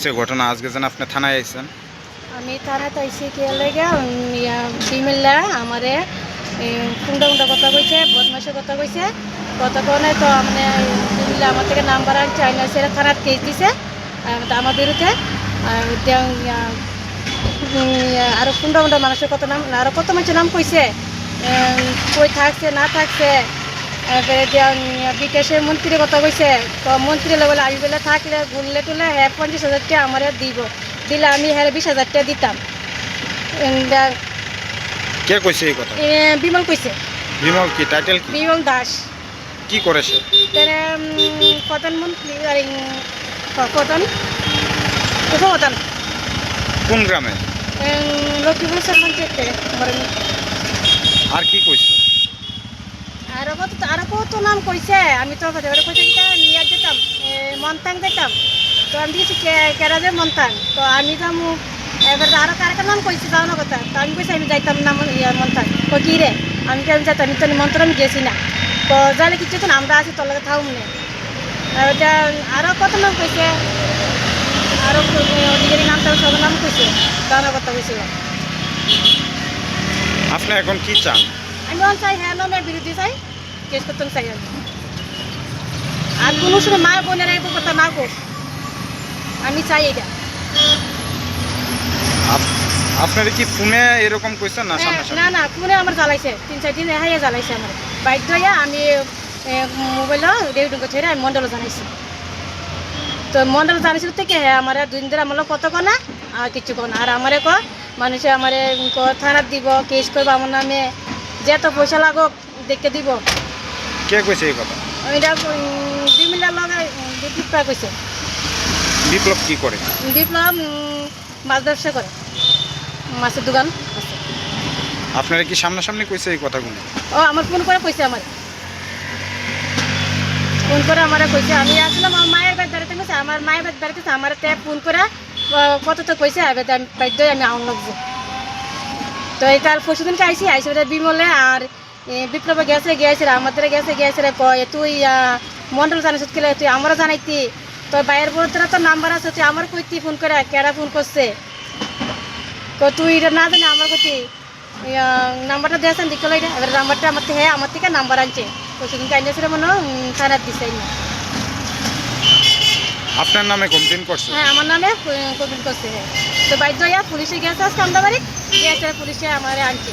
সে ঘটনা আজকে যেন আপনি থানায় আইছেন? আমি থানাত আইসি কি লেগে? বিমিল্লা আমারে কুন্ডা কুন্ডা কথা কইছে বদমাসের কথা কইছে। কনে তো মানে বিমিল্লা আমার থেকে নাম্বার আনছে, আইনা সেরা থানাত কেস দিছে তো আমার বিরুদ্ধে। আর কুন্ডা কুন্ডা মানুষের কত নাম, আরও কত মানুষের নাম কইছে? কই থাকছে, না থাকছে? বিকাশের মন্ত্রীর কথা কইছে তো মন্ত্রী বলে আমি বলে থাকলে ঘুরলে টুলে হ্যাঁ পঞ্চাশ হাজার টাকা আমার দিব। দিলে আমি হ্যাঁ বিশ হাজার টাকা দিতাম। উম, দা- কে কইছে এই কথা? বিমল কইছে। বিমল কি? টাইটেল কি? বিমল দাস। কি করেছে তার প্রধানমন্ত্রী প্রধান উপপ্রধান। কোন গ্রামে? লক্ষ্মীপুর আর কি কইছে? আরও কত নাম কইছে। আমি তো বলে কইছে কিটা নিয়ে যেতাম মন্তাং যেতাম। তো আমি দিয়েছি কেরাজের মন্তাং। তো আমি তো এবার আরও কার নাম কইছে যাও না কথা? তো আমি কইছি আমি যাইতাম না মন- মন্তাং। তো কি রে? আমি কেন যাইতাম? আমি তো মন্ত্র আমি গেছি না। তো যাইলে কিছু তো আমরা আছি তোর লগে থাকুম না। আর ওটা আরও কত নাম কইছে? আরও অধিকারী নাম সব নাম কইছে যাও না কথা কইছিল আপনি এখন কি চান? আমি চাই হ্যাঁ নামের বিরোধী চাই। কেস করতে চাই আমি। আর কোনো সময় মা বোনের এরকম কথা না কর আমি চাই এটা। আপ- আপনারা কি ফোনে এরকম কইছেন না হ্যাঁ, না না ফোনে আমার জ্বালাইছে। তিন চার দিন হাইয়া জ্বালাইছে আমার। বাইক হইয়া আমি মোবাইলও রেডিও ছেড়ে আমি মন্ডল জানাইছি তো মন্ডল জানাইছিল থেকে হ্যাঁ আমার দুই দিন ধরে আমার কত কনা আর কিছু কনা আর আমারে ক মানুষে আমারে ক থানাত দিব কেস করব আমার নামে। যত পয়সা লাগক দেখতে দিব। কে কইছে এই কথা? এটা মিনিট লগে বিপ্লব কইছে বিপ্লব কি করে বিপ্লব মাছ ব্যবসা করে মাছের দোকান আছে। আপনারা কি সামনাসামনি কইছে এই কথাগুলো? ও আমার ফোন করে কইছে আমার ফোন করে আমার কইছে আমি আসলাম আমার মায়ের বাড়ি বেড়াতে গেছে আমার মায়ের বাড়ি বেড়াতে আমার তে ফোন করে কত তো কইছে এবার আমি বাধ্য আমি আউন লাগবো তো এই তার পরশু দিনকে আইসি আইসি বিমলে আর বিপ্লবে গেছে গিয়েছে রে, আমাদের গেছে গিয়েছে রে কয় তুই মন্ডল জানিস কেলে তুই আমারও জানাইতি। তো বাইরের বড় তোরা তো নাম্বার আছে তুই আমার কইতি ফোন করে কেরা ফোন করছে? তো তুই এটা না জানি আমার কইতি নাম্বারটা দিয়েছেন দিকে এটা এবার নাম্বারটা আমার থেকে হ্যাঁ আমার থেকে নাম্বার আনছে। তো সেদিনকে আনিয়েছিল মনে থানার দিছে আপনার নামে কমপ্লেন করছে? হ্যাঁ আমার নামে কমপ্লেন করছে হ্যাঁ। তো হইয়া পুলিশে গেছে আজকে আমদাবাড়ি গিয়েছে পুলিশে আমার আনছে।